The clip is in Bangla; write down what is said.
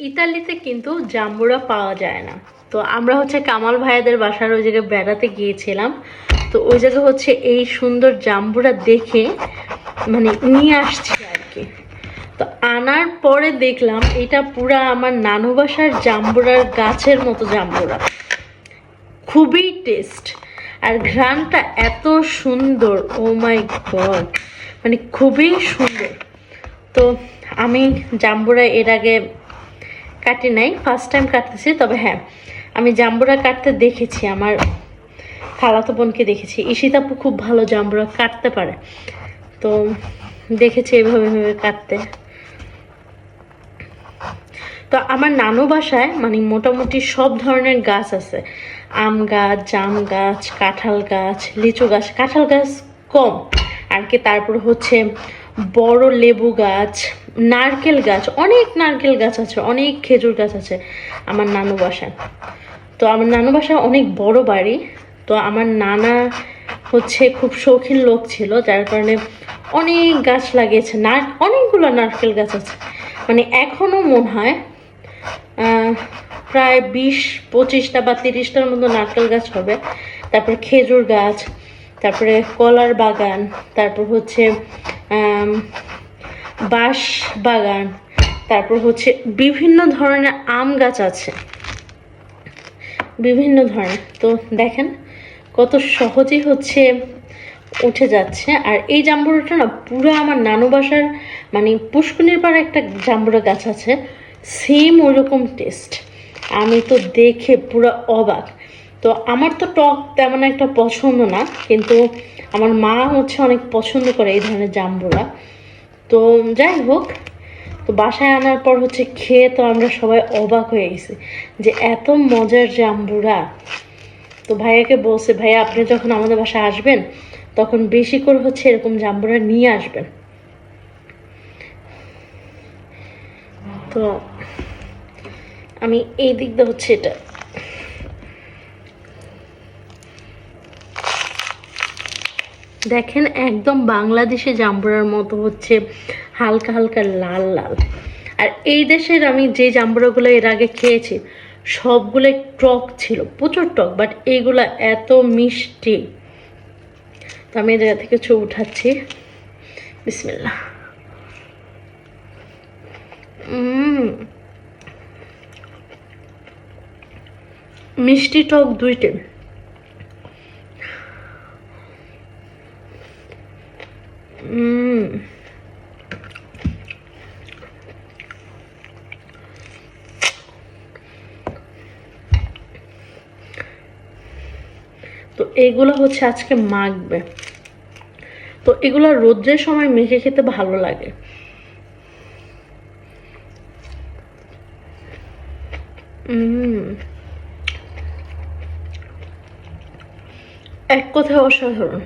ইতালিতে কিন্তু জাম্বুরা পাওয়া যায় না। তো আমরা হচ্ছে কামাল ভাইয়াদের বাসার ওই জায়গায় বেড়াতে গিয়েছিলাম। তো ওই জায়গায় হচ্ছে এই সুন্দর জাম্বুরা দেখে মানে নিয়ে আসছি আর কি। তো আনার পরে দেখলাম এটা পুরা আমার নানু বাসার জাম্বুরার গাছের মতো জাম্বুরা। খুবই টেস্ট আর ঘ্রাণটা এত সুন্দর ও মাই গড মানে খুবই সুন্দর। তো আমি জাম্বুরা এর আগে কাটি নাই ফার্স্ট টাইম কাটতেছি, তবে হ্যাঁ আমি জাম্বুরা কাটতে দেখেছি, আমার খালাতো বোনকে দেখেছি। ঈশিতাপু খুব ভালো জাম্বুরা কাটতে পারে। তো দেখেছি এভাবে এভাবে কাটতে। তো আমার নানু বাসায় মানে মোটামুটি সব ধরনের গাছ আছে। আম গাছ, জাম গাছ, কাঁঠাল গাছ, লিচু গাছ, কাঁঠাল গাছ কম। আর কি তারপর হচ্ছে বড় লেবু গাছ নারকেল গাছ, অনেক নারকেল গাছ আছে, অনেক খেজুর গাছ আছে আমার নানু বাসায়। তো আমার নানু বাসায় অনেক বড় বাড়ি, তো আমার নানা হচ্ছে খুব শৌখিন লোক ছিল, যার কারণে অনেক গাছ লাগিয়েছে না অনেকগুলো নারকেল গাছ আছে। মানে এখনও মনে হয় প্রায় বিশ, পঁচিশটা বা তিরিশটার মতো নারকেল গাছ হবে। তারপরে খেজুর গাছ, তারপরে কলার বাগান, তারপর হচ্ছে বাঁশ বাগান তারপর হচ্ছে বিভিন্ন ধরনের আম গাছ আছে। বিভিন্ন ধরনের। তো দেখেন কত সহজেই হচ্ছে উঠে যাচ্ছে। আর এই জাম্বুরাটা না পুরো আমার নানু বাসার মানে পুষ্কুনির পাড়ে একটা জাম্বুরা গাছ আছে। সেম ওরকম টেস্ট আমি তো দেখে পুরো অবাক। তো আমার তো টক তেমন একটা পছন্দ না, কিন্তু আমার মা হচ্ছে অনেক পছন্দ করে এই ধরনের জাম্বুরা। তো যাই হোক, তো বাসায় আনার পর হচ্ছে খেয়ে তো আমরা সবাই অবাক হয়ে গেছি যে এত মজার জাম্বুরা। তো ভাইয়াকে বলছে, ভাইয়া, আপনি যখন আমাদের বাসায় আসবেন, তখন বেশি করে হচ্ছে এরকম জাম্বুরা নিয়ে আসবেন। তো আমি এই দিক দিয়ে হচ্ছে এটা। দেখেন একদম বাংলাদেশে জাম্বুরার মতো হচ্ছে হালকা হালকা লাল লাল। আর এই দেশের আমি যে জাম্বুরাগুলো এর আগে খেয়েছি সবগুলো টক ছিল, প্রচুর টক বাট এইগুলো এত মিষ্টি। তো আমি জায়গা থেকে ছবি উঠাচ্ছি। বিসমিল্লা মিষ্টি টক দুইটাই তো এগুলো হচ্ছে আজকে মাখবে। তো এগুলো রোদ্রের সময় মেখে খেতে ভালো লাগে। উম এক কথায় অসাধারণ।